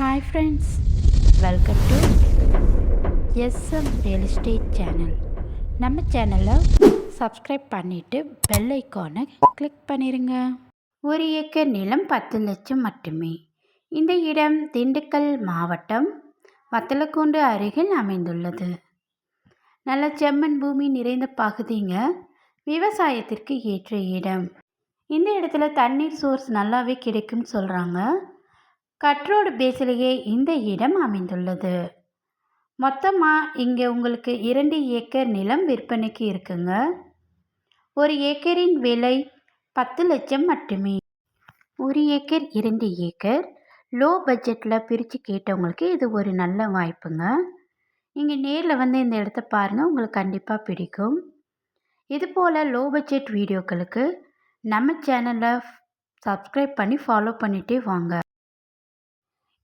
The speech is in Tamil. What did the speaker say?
Hi friends welcome to SM real estate channel நம்ம சேனலை சப்ஸ்கிரைப் பண்ணிவிட்டு பெல் ஐக்கானை கிளிக் பண்ணிடுங்க ஒரு ஏக்கர் நிலம் பத்து லட்சம் மட்டுமே. இந்த இடம் திண்டுக்கல் மாவட்டம் வத்தலக்குண்டு அருகில் அமைந்துள்ளது. நல்ல செம்மண் பூமி நிறைந்த பகுதிங்க. விவசாயத்திற்கு ஏற்ற இடம். இந்த இடத்துல தண்ணீர் சோர்ஸ் நல்லாவே கிடைக்கும்னு சொல்கிறாங்க கட்ரோடு பேஸிலேயே இந்த இடம் அமைந்துள்ளது. மொத்தமாக இங்கே உங்களுக்கு இரண்டு ஏக்கர் நிலம் விற்பனைக்கு இருக்குங்க. ஒரு ஏக்கரின் விலை பத்து லட்சம் மட்டுமே. ஒரு ஏக்கர் இரண்டு ஏக்கர். லோ பட்ஜெட்டில் பிரித்து கேட்டவங்களுக்கு இது ஒரு நல்ல வாய்ப்புங்க. நீங்கள் நேரில் வந்து இந்த இடத்த பாருங்கள் உங்களுக்கு கண்டிப்பாக பிடிக்கும். இது போல் லோ பட்ஜெட் வீடியோக்களுக்கு நம்ம சேனலை சப்ஸ்கிரைப் பண்ணி ஃபாலோ பண்ணிகிட்டே வாங்க.